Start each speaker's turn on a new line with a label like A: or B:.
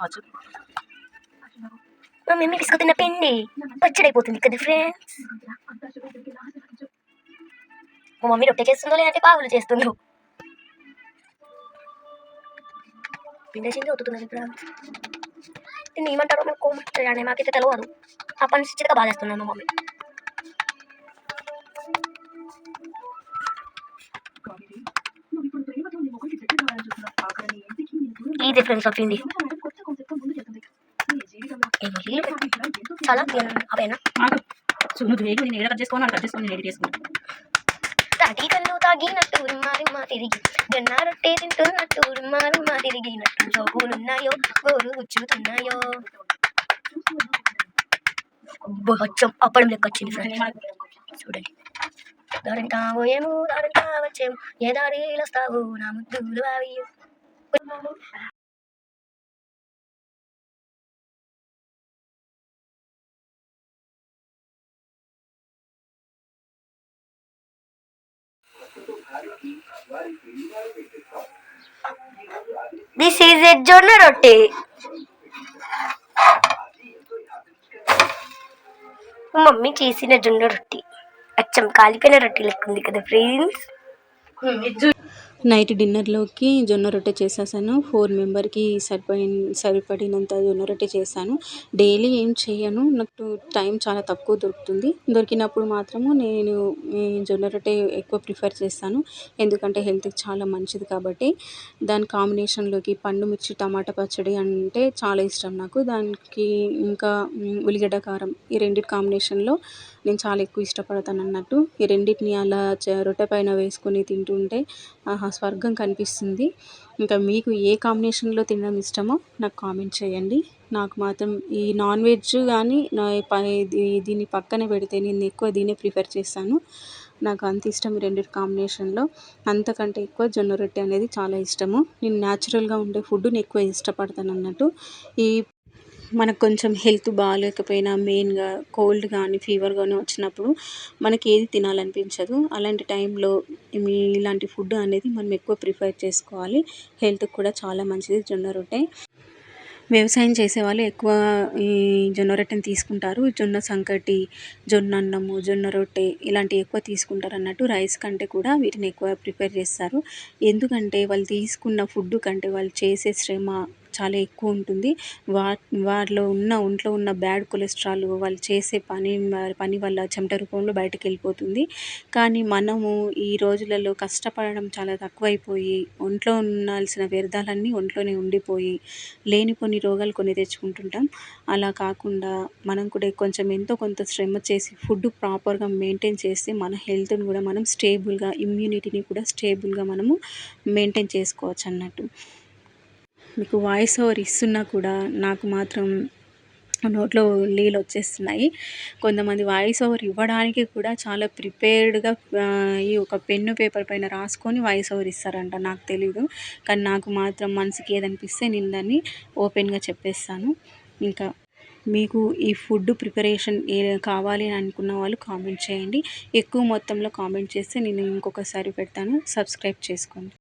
A: కావచ్చు
B: మమ్మీ మీరు తీసుకుతున్న పిండి పచ్చడైపోతుంది కదా ఫ్రెండ్స్ మా మమ్మీ రొట్టె చేస్తుందో లేదంటే పావులు చేస్తుందో. పిండి చింది అవుతున్నది ఫ్రెండ్స్ దీన్ని ఏమంటారో మాకు కోమంటారు మాకైతే తెలియదు ఆ పని చిచ్చగా బాగా చేస్తున్నాను మమ్మీ. ఈ డిఫరెన్స్ ఆఫ్ పిండి. చాలా అవేనా.
A: సో నువ్వు వేగు నేను కట్ అక్కడ కట్ చేసుకొని నేను ఎడిట్ చేసుకుంటాను
B: తాటి కళ్ళు తాగినట్టు రిమ్మా తిరిగి జొన్న రొట్టె తింటున్నట్టు రిమ్మా తిరిగినట్టు జోగులున్నాయో గోరు గుచ్చుతున్నాయో. అబ్బో, అచ్చం. అప్పడం లెక్క వచ్చింది చూడండి. దారంటావో ఏమో దారంటా వచ్చేమో ఏ దారిలో వస్తావు నా ముద్దులు అవి. దిస్ ఈజ్ ఎ జొన్న రొట్టె? మమ్మీ చేసిన జొన్న రొట్టె. అచ్చం కాలిపోయిన రొట్టె లెక్క ఉంది కదా ఫ్రెండ్స్?
C: నైట్ డిన్నర్లోకి జొన్న రొట్టె చేసేసాను. ఫోర్ మెంబర్కి సరిపడి సరిపడినంత జొన్న రొట్టె చేశాను. డైలీ ఏం చేయను. నాకు టైం చాలా తక్కువ దొరుకుతుంది. దొరికినప్పుడు మాత్రము నేను జొన్న రొట్టె ఎక్కువ ప్రిఫర్ చేస్తాను. ఎందుకంటే హెల్త్కి చాలా మంచిది కాబట్టి. దాని కాంబినేషన్లోకి పండు మిర్చి టమాటా పచ్చడి అంటే చాలా ఇష్టం నాకు. దానికి ఇంకా ఉల్లిగడ్డ కారం ఈ రెండింటి కాంబినేషన్లో నేను చాలా ఎక్కువ ఇష్టపడతాను అన్నట్టు. ఈ రెండింటిని అలా రొట్టె పైన వేసుకొని తింటుంటే ఆహా స్వర్గం కనిపిస్తుంది. ఇంకా మీకు ఏ కాంబినేషన్లో తినడం ఇష్టమో నాకు కామెంట్ చేయండి. నాకు మాత్రం ఈ నాన్ వెజ్ కానీ నా దీన్ని పక్కన పెడితే నేను ఎక్కువ దీన్ని ప్రిఫర్ చేస్తాను. నాకు అంత ఇష్టం ఈ రెండింటి కాంబినేషన్లో. అంతకంటే ఎక్కువ జొన్న రొట్టె అనేది చాలా ఇష్టము. నేను న్యాచురల్గా ఉండే ఫుడ్ని ఎక్కువ ఇష్టపడతాను అన్నట్టు. ఈ మనకు కొంచెం హెల్త్ బాగాలేకపోయినా మెయిన్గా కోల్డ్ కానీ ఫీవర్ కానీ వచ్చినప్పుడు మనకి ఏది తినాలనిపించదు. అలాంటి టైంలో ఇలాంటి ఫుడ్ అనేది మనం ఎక్కువ ప్రిఫర్ చేసుకోవాలి. హెల్త్కి కూడా చాలా మంచిది. జొన్న రొట్టె. వ్యవసాయం చేసేవాళ్ళు ఎక్కువ ఈ జొన్న రొట్టెని తీసుకుంటారు. జొన్న సంకటి జొన్న అన్నము జొన్న రొట్టె ఇలాంటివి ఎక్కువ తీసుకుంటారు అన్నట్టు రైస్ కంటే కూడా వీటిని ఎక్కువ ప్రిపేర్ చేస్తారు. ఎందుకంటే వాళ్ళు తీసుకున్న ఫుడ్ కంటే వాళ్ళు చేసే శ్రమ చాలా ఎక్కువ ఉంటుంది. వా వారిలో ఉన్న ఒంట్లో ఉన్న బ్యాడ్ కొలెస్ట్రాల్ వాళ్ళు చేసే పని పని వల్ల చెమట రూపంలో బయటకు వెళ్ళిపోతుంది. కానీ మనము ఈ రోజులలో కష్టపడడం చాలా తక్కువైపోయి ఒంట్లో ఉండాల్సిన వ్యర్థాలన్నీ ఒంట్లోనే ఉండిపోయి లేని కొన్ని రోగాలు కొని తెచ్చుకుంటుంటాం. అలా కాకుండా మనం కూడా కొంచెం ఎంతో కొంత శ్రమ చేసి ఫుడ్ ప్రాపర్గా మెయింటైన్ చేస్తే మన హెల్త్ని కూడా మనం స్టేబుల్గా ఇమ్యూనిటీని కూడా స్టేబుల్గా మనము మెయింటైన్ చేసుకోవచ్చు అన్నట్టు. మీకు వాయిస్ ఓవర్ ఇస్తున్నా కూడా నాకు మాత్రం నోట్లో నీళ్ళు వచ్చేస్తున్నాయి. కొంతమంది వాయిస్ ఓవర్ ఇవ్వడానికి కూడా చాలా ప్రిపేర్డ్గా ఈ ఒక పెన్ను పేపర్ పైన రాసుకొని వాయిస్ ఓవర్ ఇస్తారంట నాకు తెలీదు. కానీ నాకు మాత్రం మనసుకి ఏదనిపిస్తే నేను దాన్ని ఓపెన్గా చెప్పేస్తాను. ఇంకా మీకు ఈ ఫుడ్ ప్రిపరేషన్ ఏ కావాలి అని అనుకున్న వాళ్ళు కామెంట్ చేయండి. ఎక్కువ మొత్తంలో కామెంట్ చేస్తే నేను ఇంకొకసారి పెడతాను. సబ్స్క్రైబ్ చేసుకోండి.